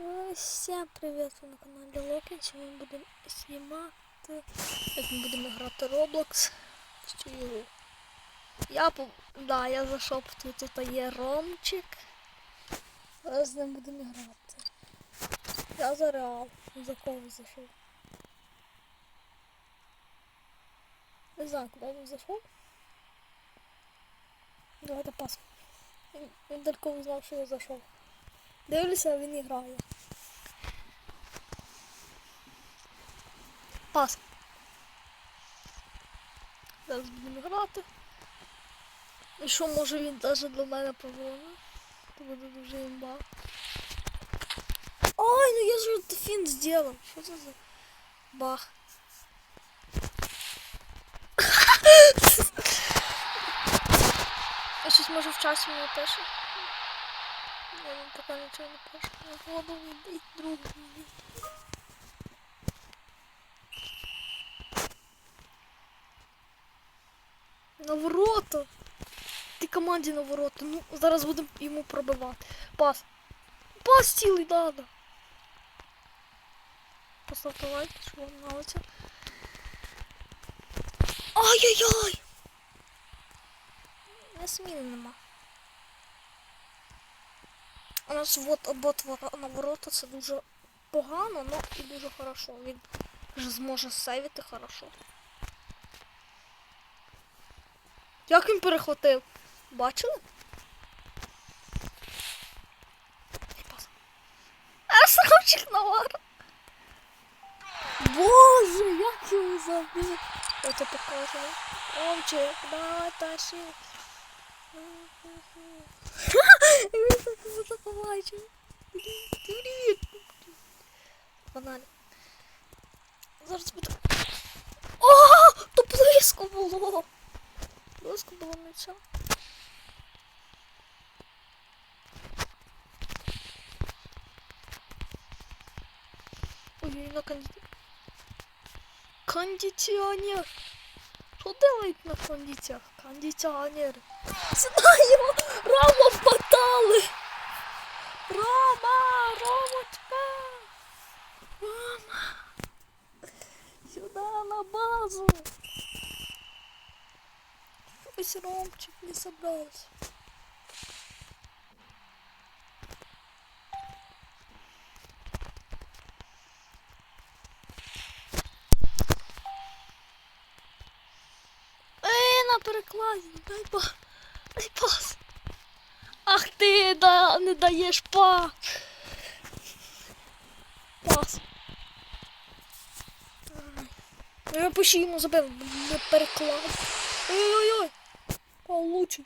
Е, Всем привет, ви на каналі Локі. Сьогодні ми будемо знімати, як ми будемо грати Roblox в цю ігру. Я по... Да, я зайшов тут, тут є Ромчик. Зараз з ним будемо. Я за Реал. За кого зайшов? Не знаю, куди він зайшов. Давайте пас. Він, він тільки знав, що я зайшов. Дивлюся, він і грає. Пас. Зараз будемо грати. І що може він навіть до мене поверне? То буде дуже імба. Ой, ну я же фін зробив. Що це за бах? Я щось може в часі мені пише. Я нічого не пише. Я воду і другу. На ворота. Ти команді на ворота. Ну, зараз будемо йому пробивати. Пас. Пас цілий надо. Поставте лайк, що вам нравиться. Ай-яй-яй! Не сміли нема. У нас вот обот на ворота це дуже погано, но і дуже хорошо. Він вже зможе сейвити хорошо. Як він перехватив? Бачили? А срамчик навар. Боже, як його забив. Це покажу. Ромчик, давай тащи. Він так це побачив. Привіт. Баналі. Зараз буде. О, то близько було. Близько було м'яча. Ой, на конди... кондиціонер. Що делають на кондиціях? Кондиціонер. Знаю! Рома впадали! Рома! Ромочка! Рома! Сюда на базу! Щось Ромчик не собрался. Ей, на перекладі, дай пас. Дай пас. Ах ти, да, не даєш пас. Пас. Ну, Я йому забив, не переклад. Ой-ой-ой. Получи.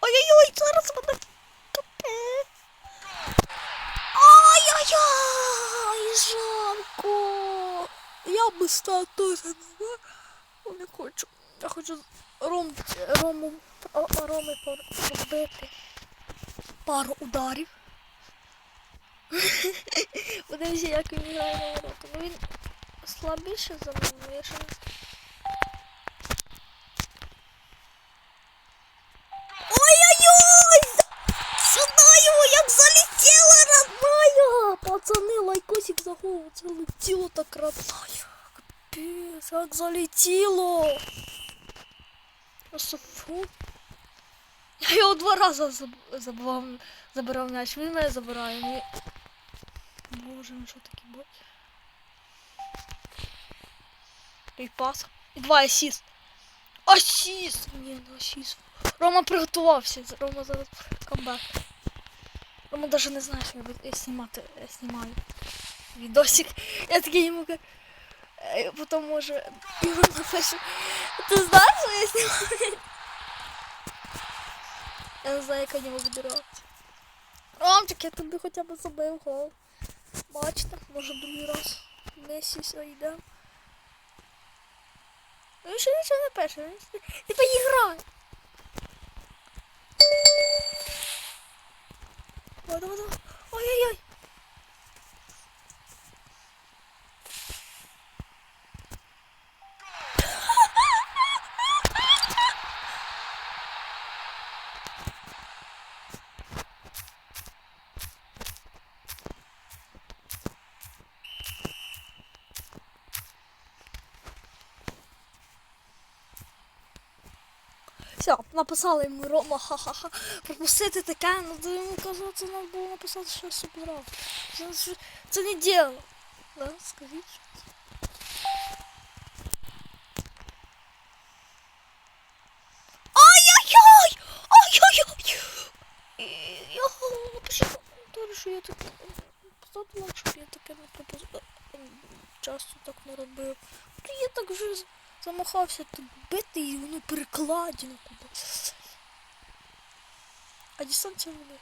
Ой-ой-ой, зараз мене капе. Ай-яй-яй, жалко. Я би теж не Ну, не хочу. Я хочу Ром, Рому, Ро- Роми побити. Пару ударів. Подивіться, як він грає на ворота. Ну він слабіше за мене, я ще не Ой-ой-ой! Сюда его, як залетела, родная! Пацаны, лайкосик за голову, залетело так, родная. Капец, як залетело! Просто фу. Я його два рази заб- забирав м'яч, він мене забирає. Мені... Боже, ну що таке бать? І пас. І два асіст. Асіст! Ні, не асіст. Рома приготувався. Рома зараз камбек. Рома навіть не знає, що я знімати, я знімаю відосик. Я такий йому кажу. е, Потім може. Ти знаєш, що я знімаю? Я не знаю, нього буде реакція. Ромчик, я тобі хоча б забив гол. Бачите, може другий раз. Месі зайде. Ну еще ще нічого не пише. Іграє. Ой, давай, давай. Ой-ой-ой. Все, написали йому Рома, ха-ха-ха. Пропустити таке, ну то йому казав, це треба було написати щось собрав. Це, це, це не діло. Да, скажіть. щось. Ай-яй-яй! Ай-яй-яй! Я що я так поставте щоб я таке не пропустив. Часто так не робив. То я так вже замахався тут бити і воно перекладено куди. А дистанція буде.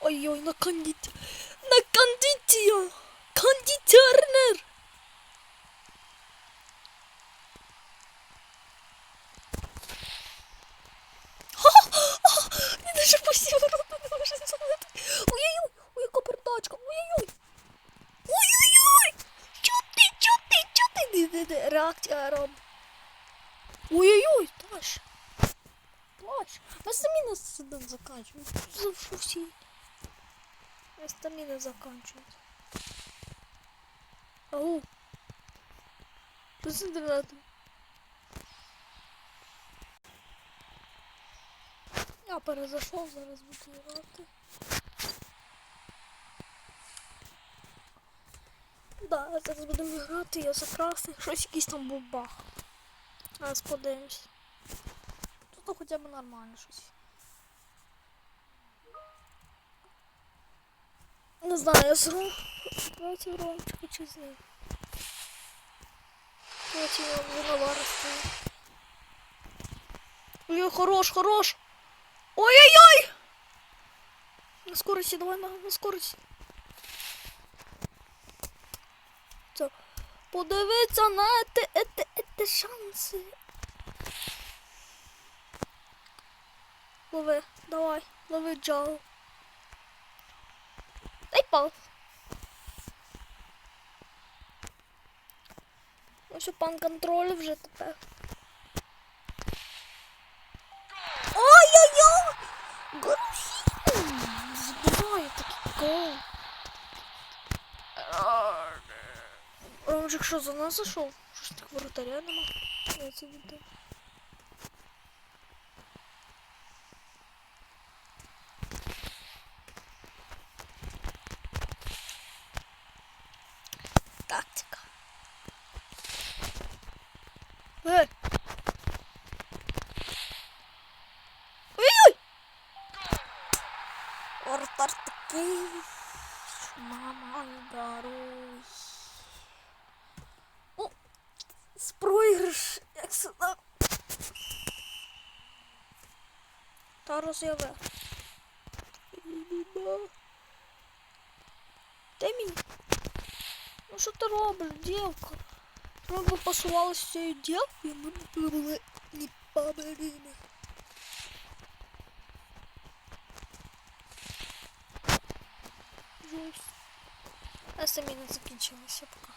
Ой-ой, на кондит. На кондитія! Кондитернер! Він даже посів рота не може зробити. Ой-ой-ой, роб. Ой-ой-ой, Таш. Самі нас сюди заканчуємо. Завжди всі. Ми самі не заканчують. Ау. Що з інтернетом? Я перезайшов, зараз буду грати. Да, зараз будемо грати, я закрасив. Щось якийсь там був баг. Зараз подивимось. Тут хоча б нормально щось. Не знаю, я зру проти Ромчика чи з ним. Проти виновара стою. Ой, хорош, хорош! Ой-ой-ой! На скорости, давай на, на скорості. Це, подивіться на те, ете, ете шанси. Лови, давай, лови джал. Дай пал. Ну що, пан контроль вже тепер. Ромчик що за нас зайшов? Що ж так воротаря нема? Я це віддам. Тактика. Эй! Ой-ой! Ортар такий. що Мама, даруй. О, з проіграш, як сюди. Та роз'яви. Дай мені. Ну що ти робиш, дівка? Ми б посувалися з цією дівкою, ми б були не поберіми. Жусь. А самі не закінчилися поки.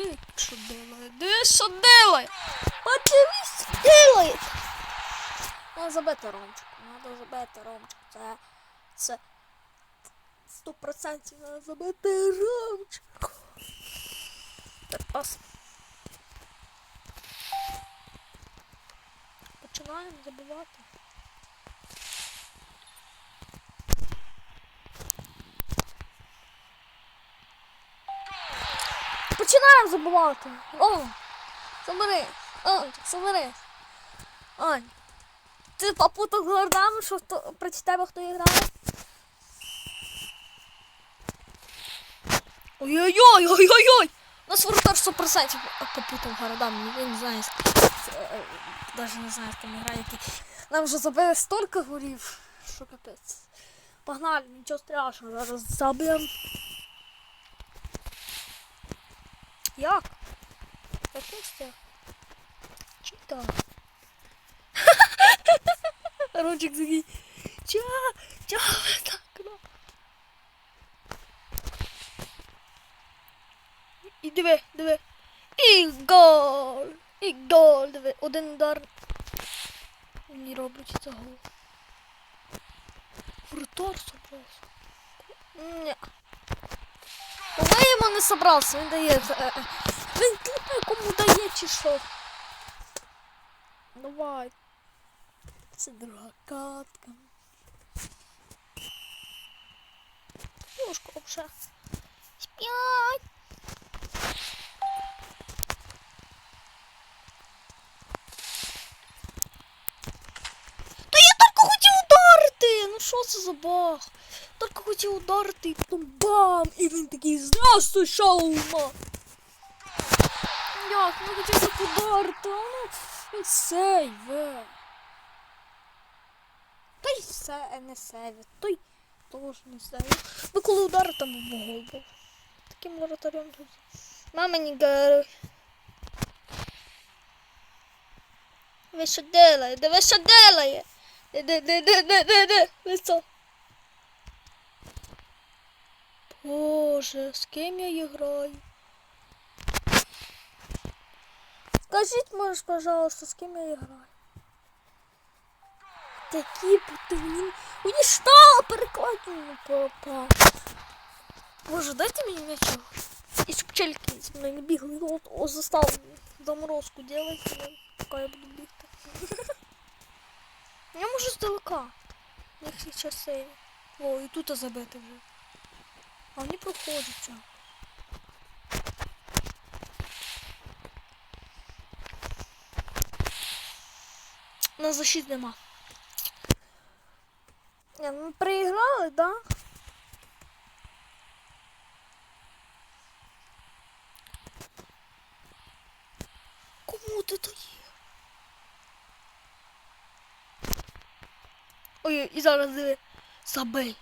Диви, що делає? Диви, що делає? Подивись, що делає. Надо забити Ромчику, надо забити Ромчику. Це, це сто процентів надо забити Ромчику. Пас. Починаємо забивати. Починаємо забувати. О, забери. Ань, забери. Ань. Ти попутав гордами, що хто, проти тебе хто грає? Ой-ой-ой, ой-ой-ой! У нас воротар 100% попутав городами, він не знає, навіть не знає, з ким грає, який. Нам вже забили стільки голів, що капець. Погнали, нічого страшного, зараз заб'ємо. Як? Який це? Чита. Ручик такий. Ча, ча, так, ну. І диви, диви. І гол! І гол, диви. Один удар. Мені роблять це гол. Вратар собрався. Ні. Ви йому не собрався, він дає. е, е, Він клепе кому дає чи що? Давай. Це друга катка. Юшка вже. Спять. Що це за баг? Тільки хотів ударити і потім бам! І він такий здравствуй, шалма! Як, ну хотів так ударити, а ну він сейве. Та й все, е, не сейве, той теж не сейве. Ви коли ударите, там в гол був. Таким воротарем тут. Мама не говори. Ви що делаєте? Ви що делаєте? Де, де, де, де, де, де, де? Ви що? Боже, з ким я граю? Скажіть, може, пожалуйста, з ким я граю? Такі потемні. Мені штала перекладину попав. Боже, дайте мені мячок. І щоб пчельки зі мною не бігли. От, о, застав заморозку делайте, поки я буду бігти. Я можу здалека. Якщо часи. О, і тут забити вже. А вони проходять. чого. На защит нема. Не, ну так? да? Ой, і зараз диви. Забий.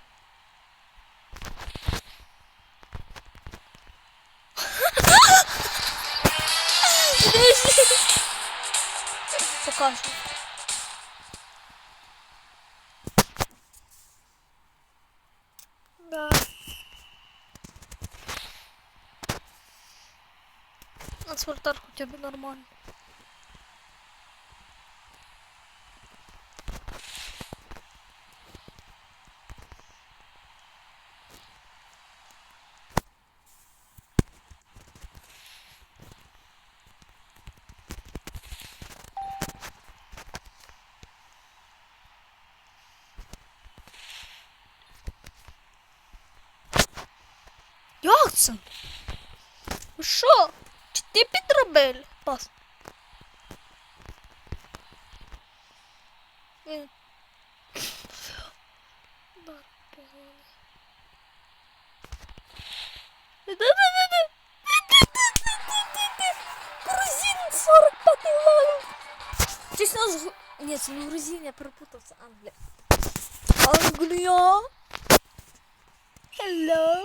Покажу. Да. Трансфертар хотя бы нормально. Це? Що? Чи ти підробили? Пас. Грузин 45 лайк. Чесно, з... Гру- Ні, це не грузин, я перепутав, це Англія. Англія. Hello.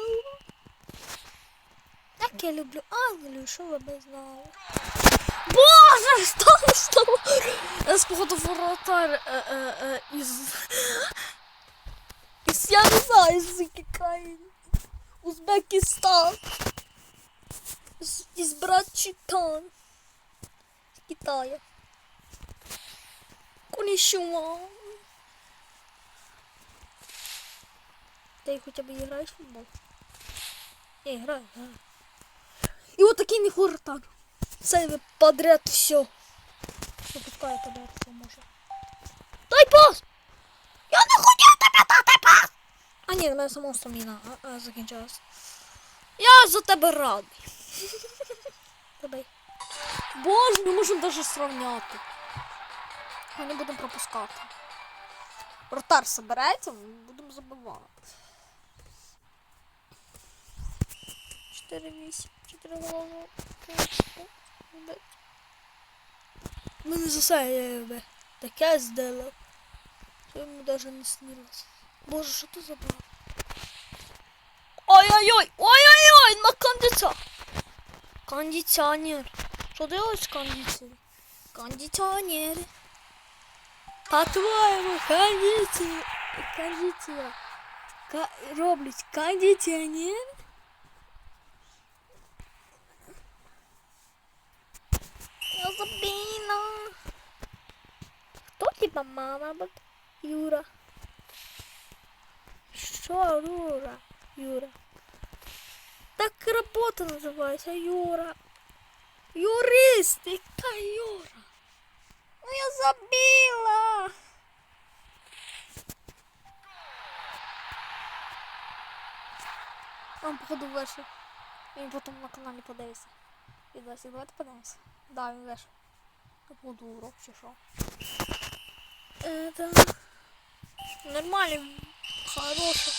Як я люблю Англію, що ви б знали? Боже, що стало? З походу воротар е, е, е, із... Із, я не знаю, з якої країни. Узбекистан. З, із Братчикан. З Китаю. Конішума. Ти хоча б граєш в футбол? Не, граю, граю. И вот такие не воротар. Сейвы подряд все. Выпускаю подряд все може. Дай пас! Я не хотів тебе дати пас! А ні, в мене само стаміна а, закінчилась. Я за тебе радий. Тебе. Боже, ми можемо навіть сравняти. Ми не будемо пропускати. Вратар собирається, ми будемо забивати. 4, 8, 4 голови. Мене засає таке здало. Що йому навіть не снилось. Боже, що ти забрав? Ой-ой-ой! Ой-ой-ой! На кондиціонер! Кондиціонер. Що делаешь кондиціонер? Кондиціонер. По-твоєму, кондиціонер. Кондиціонер. Ка роблять кондиціонер. Я забила. Кто типа мама? Юра. Что, Юра? Юра. Так работа называется, Юра. Юрист, яка Юра? Ну я забила. Он походу вийшов. Він потім на каналі подивиться. І досі давайте подивимося. Да, він вийшов. Я буду урок чи що. Это... Нормально. Хорошо.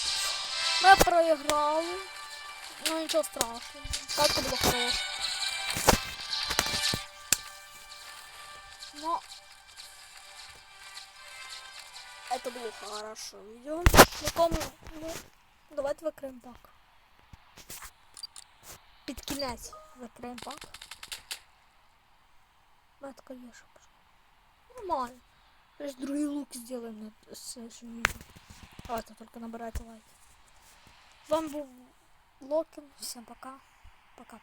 Ми проіграли. Ну нічого страшного. Катка була хороша. Но это было хорошо. Идем. Ну, кому? Ну, давайте викриємо пак. Під кінець викриємо пак. Матка ешь. Нормально. То есть другой лук сделаем с нашим видео. А, это только набрать лайк. Вам был Локин. Всем пока. Пока.